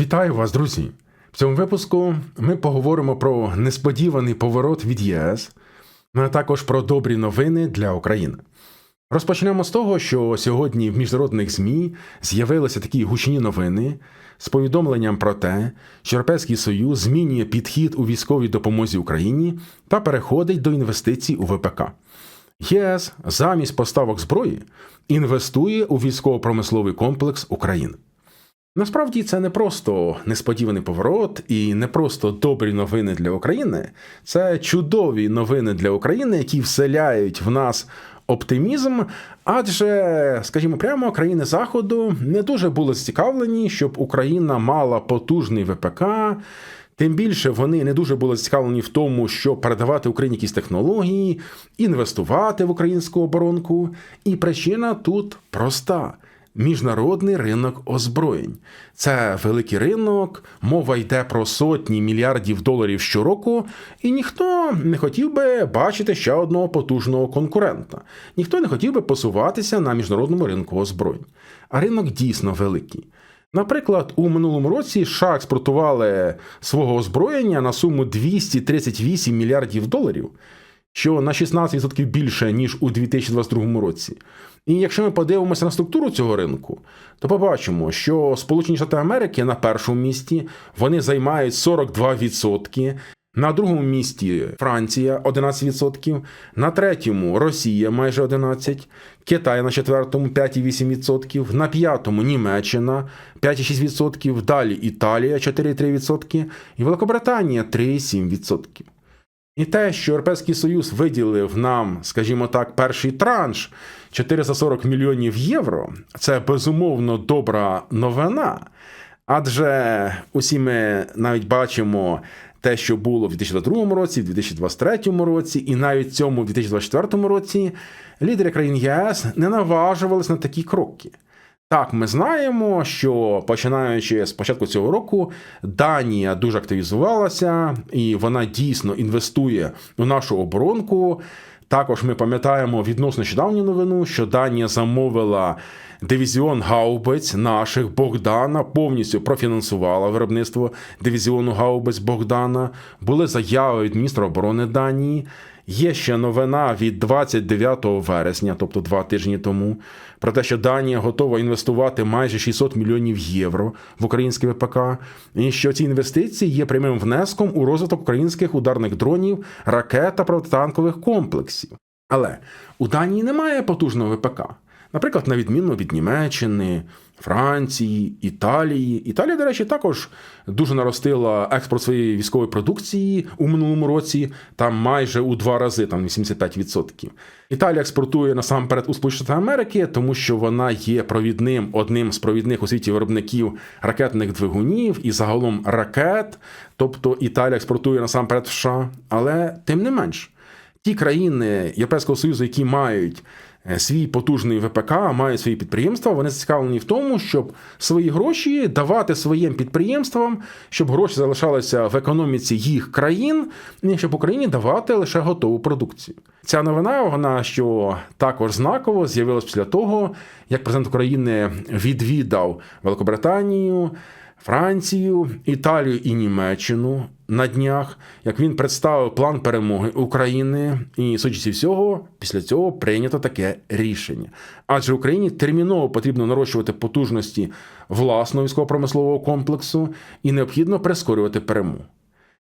Вітаю вас, друзі! В цьому випуску ми поговоримо про несподіваний поворот від ЄС, а також про добрі новини для України. Розпочнемо з того, що сьогодні в міжнародних ЗМІ з'явилися такі гучні новини з повідомленням про те, що Європейський Союз змінює підхід у військовій допомозі Україні та переходить до інвестицій у ВПК. ЄС замість поставок зброї інвестує у військово-промисловий комплекс України. Насправді це не просто несподіваний поворот і не просто добрі новини для України, це чудові новини для України, які вселяють в нас оптимізм. Адже, скажімо прямо, країни Заходу не дуже були зацікавлені, щоб Україна мала потужний ВПК. Тим більше вони не дуже були зацікавлені в тому, щоб передавати Україні якісь технології, інвестувати в українську оборонку. І причина тут проста. Міжнародний ринок озброєнь це великий ринок, мова йде про сотні мільярдів доларів щороку, і ніхто не хотів би бачити ще одного потужного конкурента. Ніхто не хотів би посуватися на міжнародному ринку озброєнь. А ринок дійсно великий. Наприклад, у минулому році США експортували свого озброєння на суму 238 мільярдів доларів, що на 16% більше ніж у 2022 році. І якщо ми подивимося на структуру цього ринку, то побачимо, що Сполучені Штати Америки на першому місці вони займають 42%. На другому місці Франція 11%, на третьому Росія майже 11%, Китай на четвертому 5,8%, на п'ятому Німеччина 5,6%, далі Італія 4,3% і Великобританія 3,7%. І те, що Європейський Союз виділив нам, скажімо так, перший транш 440 мільйонів євро, це безумовно добра новина. Адже усі ми навіть бачимо те, що було в 2022 році, в 2023 році, і навіть цьому в 2024 році лідери країн ЄС не наважувалися на такі кроки. Так, ми знаємо, що починаючи з початку цього року, Данія дуже активізувалася, і вона дійсно інвестує у нашу оборонку. Також ми пам'ятаємо відносно нещодавню новину, що Данія замовила дивізіон гаубиць наших Богдана, повністю профінансувала виробництво дивізіону гаубиць Богдана. Були заяви від міністра оборони Данії. Є ще новина від 29 вересня, тобто два тижні тому, про те, що Данія готова інвестувати майже 600 мільйонів євро в українське ВПК, і що ці інвестиції є прямим внеском у розвиток українських ударних дронів, ракет та протитанкових комплексів. Але у Данії немає потужного ВПК. Наприклад, на відміну від Німеччини, Франції, Італії. Італія, до речі, також дуже наростила експорт своєї військової продукції у минулому році, там майже у два рази, там 85%. Італія експортує насамперед у Сполучені Штати Америки, тому що вона є провідним одним з провідних у світі виробників ракетних двигунів і загалом ракет. Тобто Італія експортує насамперед в США, але тим не менш. Ті країни Європейського Союзу, які мають свій потужний ВПК, мають свої підприємства. Вони зацікавлені в тому, щоб свої гроші давати своїм підприємствам, щоб гроші залишалися в економіці їх країн, і щоб Україні давати лише готову продукцію. Ця новина, вона що також знаково з'явилась після того, як президент України відвідав Великобританію. Францію, Італію і Німеччину на днях, як він представив план перемоги України, і судячи всього, після цього прийнято таке рішення. Адже Україні терміново потрібно нарощувати потужності власного військово-промислового комплексу і необхідно прискорювати перемогу.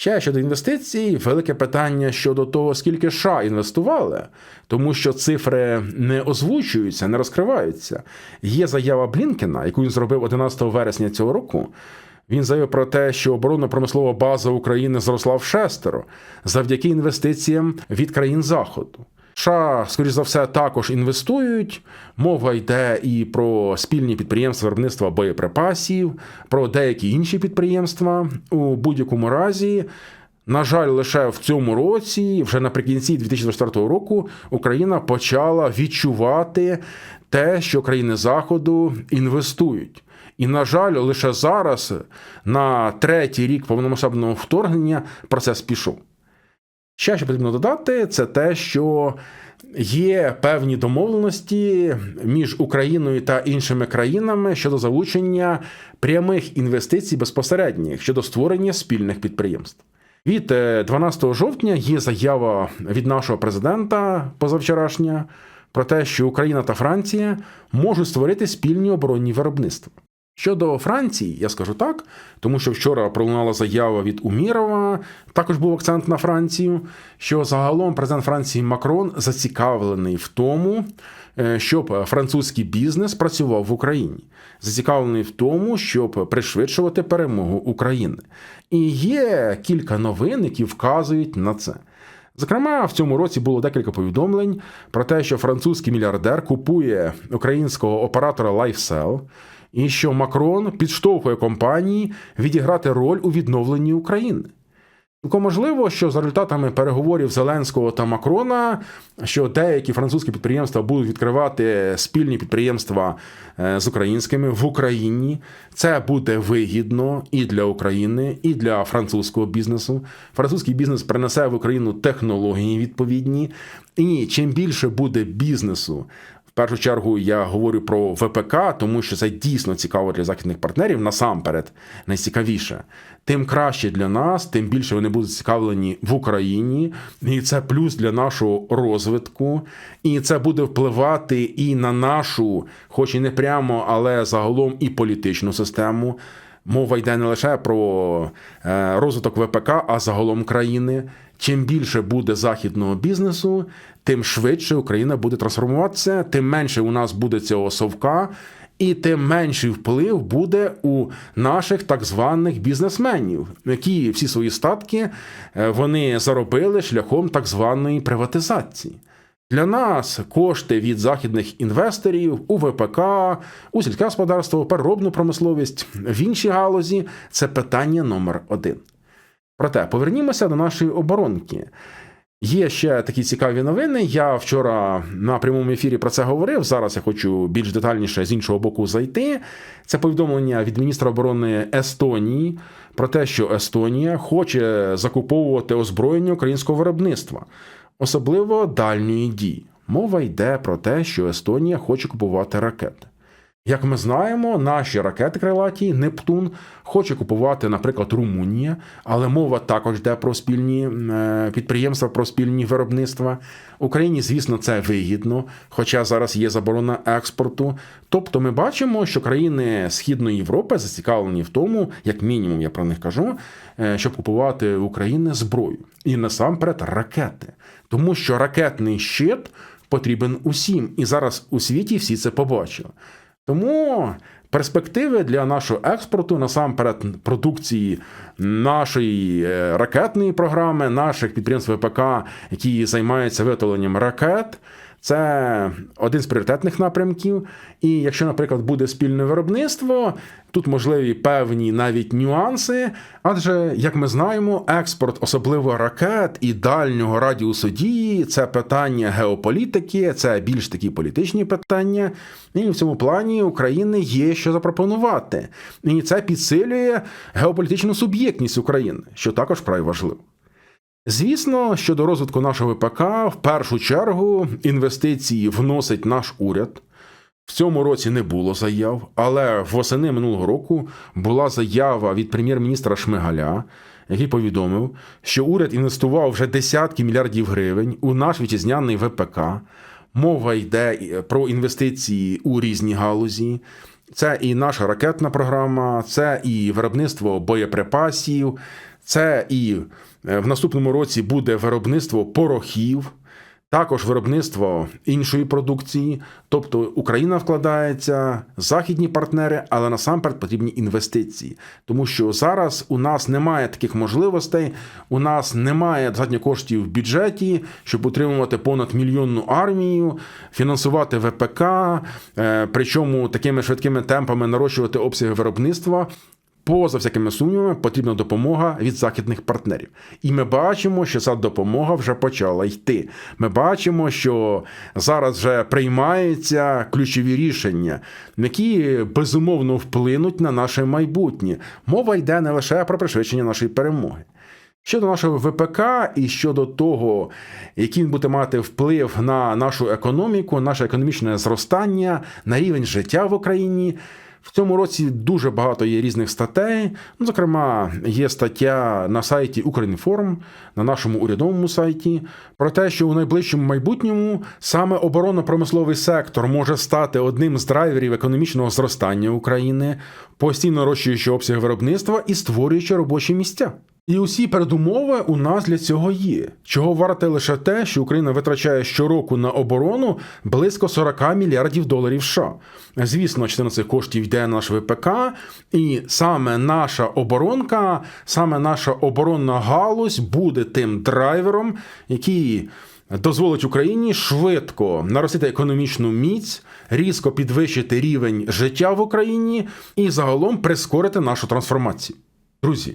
Ще щодо інвестицій, велике питання щодо того, скільки США інвестували, тому що цифри не озвучуються, не розкриваються. Є заява Блінкена, яку він зробив 11 вересня цього року. Він заявив про те, що оборонно-промислова база України зросла в шестеро завдяки інвестиціям від країн Заходу. США, скоріш за все, також інвестують. Мова йде і про спільні підприємства виробництва боєприпасів, про деякі інші підприємства у будь-якому разі. На жаль, лише в цьому році, вже наприкінці 2024 року, Україна почала відчувати те, що країни Заходу інвестують. І, на жаль, лише зараз, на третій рік повномасштабного вторгнення, процес пішов. Ще що потрібно додати, це те, що є певні домовленості між Україною та іншими країнами щодо залучення прямих інвестицій безпосередніх щодо створення спільних підприємств. Від е, 12 жовтня є заява від нашого президента позавчорашня про те, що Україна та Франція можуть створити спільні оборонні виробництва. Щодо Франції, я скажу так, тому що вчора пролунала заява від Умірова, також був акцент на Францію, що загалом президент Франції Макрон зацікавлений в тому, е, щоб французький бізнес працював в Україні, зацікавлений в тому, щоб пришвидшувати перемогу України. І є кілька новин, які вказують на це. Зокрема, в цьому році було декілька повідомлень про те, що французький мільярдер купує українського оператора LifeCell, і що Макрон підштовхує компанії відіграти роль у відновленні України. Цілком можливо, що за результатами переговорів Зеленського та Макрона, що деякі французькі підприємства будуть відкривати спільні підприємства е, з українськими в Україні. Це буде вигідно і для України, і для французького бізнесу. Французький бізнес принесе в Україну технології відповідні, і чим більше буде бізнесу першу чергу я говорю про ВПК, тому що це дійсно цікаво для західних партнерів. Насамперед, найцікавіше. Тим краще для нас, тим більше вони будуть цікавлені в Україні, і це плюс для нашого розвитку, і це буде впливати і на нашу, хоч і не прямо, але загалом і політичну систему. Мова йде не лише про е, розвиток ВПК, а загалом країни. Чим більше буде західного бізнесу, тим швидше Україна буде трансформуватися, тим менше у нас буде цього совка, і тим менший вплив буде у наших так званих бізнесменів, які всі свої статки е, вони заробили шляхом так званої приватизації. Для нас кошти від західних інвесторів у ВПК, у сільське господарство, переробну промисловість в іншій галузі це питання номер один. Проте повернімося до нашої оборонки. Є ще такі цікаві новини. Я вчора на прямому ефірі про це говорив. Зараз я хочу більш детальніше з іншого боку зайти. Це повідомлення від міністра оборони Естонії про те, що Естонія хоче закуповувати озброєння українського виробництва, особливо дальньої дії. Мова йде про те, що Естонія хоче купувати ракети. Як ми знаємо, наші ракети крилаті Нептун хоче купувати, наприклад, Румунія, але мова також йде про спільні е, підприємства, про спільні виробництва. Україні, звісно, це вигідно, хоча зараз є заборона експорту. Тобто, ми бачимо, що країни Східної Європи зацікавлені в тому, як мінімум, я про них кажу, е, щоб купувати України зброю і насамперед ракети, тому що ракетний щит потрібен усім, і зараз у світі всі це побачили. Тому перспективи для нашого експорту, насамперед, продукції нашої е, ракетної програми, наших підприємств ВПК, які займаються виготовленням ракет. Це один з пріоритетних напрямків. І якщо, наприклад, буде спільне виробництво, тут можливі певні навіть нюанси. Адже, як ми знаємо, експорт, особливо ракет і дальнього радіусу дії, це питання геополітики, це більш такі політичні питання. І в цьому плані України є що запропонувати. І це підсилює геополітичну суб'єктність України, що також вкрай важливо. Звісно, щодо розвитку нашого ВПК, в першу чергу інвестиції вносить наш уряд. В цьому році не було заяв, але восени минулого року була заява від прем'єр-міністра Шмигаля, який повідомив, що уряд інвестував вже десятки мільярдів гривень у наш вітчизняний ВПК. Мова йде про інвестиції у різні галузі. Це і наша ракетна програма, це і виробництво боєприпасів, це і е, в наступному році буде виробництво порохів, також виробництво іншої продукції. Тобто Україна вкладається, західні партнери, але насамперед потрібні інвестиції. Тому що зараз у нас немає таких можливостей, у нас немає достатньо коштів в бюджеті, щоб утримувати понад мільйонну армію, фінансувати ВПК, е, причому такими швидкими темпами нарощувати обсяги виробництва поза всякими сумнівами потрібна допомога від західних партнерів. І ми бачимо, що ця допомога вже почала йти. Ми бачимо, що зараз вже приймаються ключові рішення, які безумовно вплинуть на наше майбутнє. Мова йде не лише про пришвидшення нашої перемоги. Щодо нашого ВПК і щодо того, який він буде мати вплив на нашу економіку, наше економічне зростання, на рівень життя в Україні. В цьому році дуже багато є різних статей. Ну, зокрема, є стаття на сайті Укрінформ, на нашому урядовому сайті, про те, що у найближчому майбутньому саме оборонно-промисловий сектор може стати одним з драйверів економічного зростання України, постійно нарощуючи обсяг виробництва і створюючи робочі місця. І усі передумови у нас для цього є. Чого варте лише те, що Україна витрачає щороку на оборону близько 40 мільярдів доларів США. Звісно, частина цих коштів йде на наш ВПК, і саме наша оборонка, саме наша оборонна галузь буде тим драйвером, який дозволить Україні швидко наростити економічну міць, різко підвищити рівень життя в Україні і загалом прискорити нашу трансформацію. Друзі.